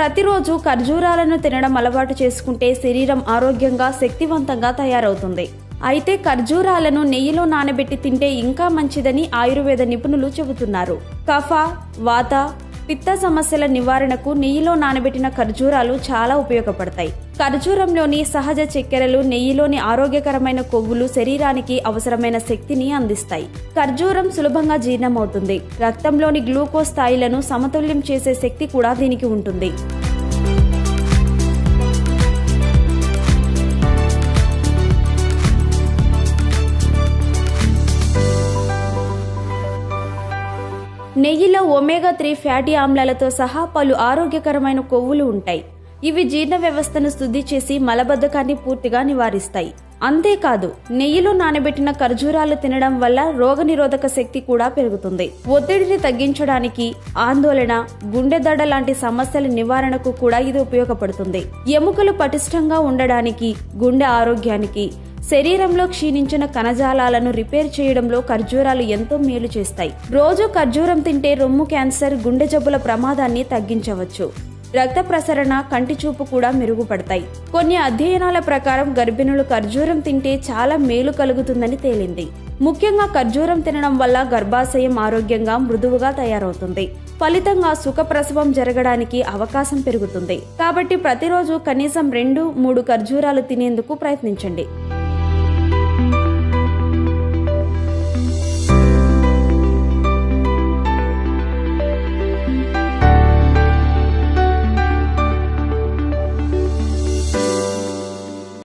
ప్రతిరోజు ఖర్జూరాలను తినడం అలవాటు చేసుకుంటే శరీరం ఆరోగ్యంగా శక్తివంతంగా తయారవుతుంది. అయితే ఖర్జూరాలను నెయ్యిలో నానబెట్టి తింటే ఇంకా మంచిదని ఆయుర్వేద నిపుణులు చెబుతున్నారు. కఫ వాత పిత్త సమస్యల నివారణకు నెయ్యిలో నానబెట్టిన ఖర్జూరాలు చాలా ఉపయోగపడతాయి. ఖర్జూరంలోని సహజ చక్కెరలు నెయ్యిలోని ఆరోగ్యకరమైన కొవ్వులు శరీరానికి అవసరమైన శక్తిని అందిస్తాయి. ఖర్జూరం సులభంగా జీర్ణమవుతుంది. రక్తంలోని గ్లూకోజ్ స్థాయిలను సమతుల్యం చేసే శక్తి కూడా దీనికి ఉంటుంది. నెయ్యిలో ఒమేగా త్రీ ఫ్యాటీ ఆమ్లాలతో సహా పలు ఆరోగ్యకరమైన కొవ్వులు ఉంటాయి. ఇవి జీర్ణ వ్యవస్థను శుద్ధి చేసి మలబద్ధకాన్ని పూర్తిగా నివారిస్తాయి. అంతేకాదు నెయ్యిలో నానబెట్టిన ఖర్జూరాలు తినడం వల్ల రోగనిరోధక శక్తి కూడా పెరుగుతుంది. ఒత్తిడిని తగ్గించడానికి ఆందోళన గుండె దడ లాంటి సమస్యల నివారణకు కూడా ఇది ఉపయోగపడుతుంది. ఎముకలు పటిష్టంగా ఉండడానికి గుండె ఆరోగ్యానికి శరీరంలో క్షీణించిన కణజాలాలను రిపేర్ చేయడంలో ఖర్జూరాలు ఎంతో మేలు చేస్తాయి. రోజు ఖర్జూరం తింటే రొమ్ము క్యాన్సర్ గుండె జబ్బుల ప్రమాదాన్ని తగ్గించవచ్చు. రక్త ప్రసరణ కంటి చూపు కూడా మెరుగుపడతాయి. కొన్ని అధ్యయనాల ప్రకారం గర్భిణులు ఖర్జూరం తింటే చాలా మేలు కలుగుతుందని తేలింది. ముఖ్యంగా ఖర్జూరం తినడం వల్ల గర్భాశయం ఆరోగ్యంగా మృదువుగా తయారవుతుంది. ఫలితంగా సుఖప్రసవం జరగడానికి అవకాశం పెరుగుతుంది. కాబట్టి ప్రతిరోజు కనీసం రెండు మూడు ఖర్జూరాలు తినేందుకు ప్రయత్నించండి.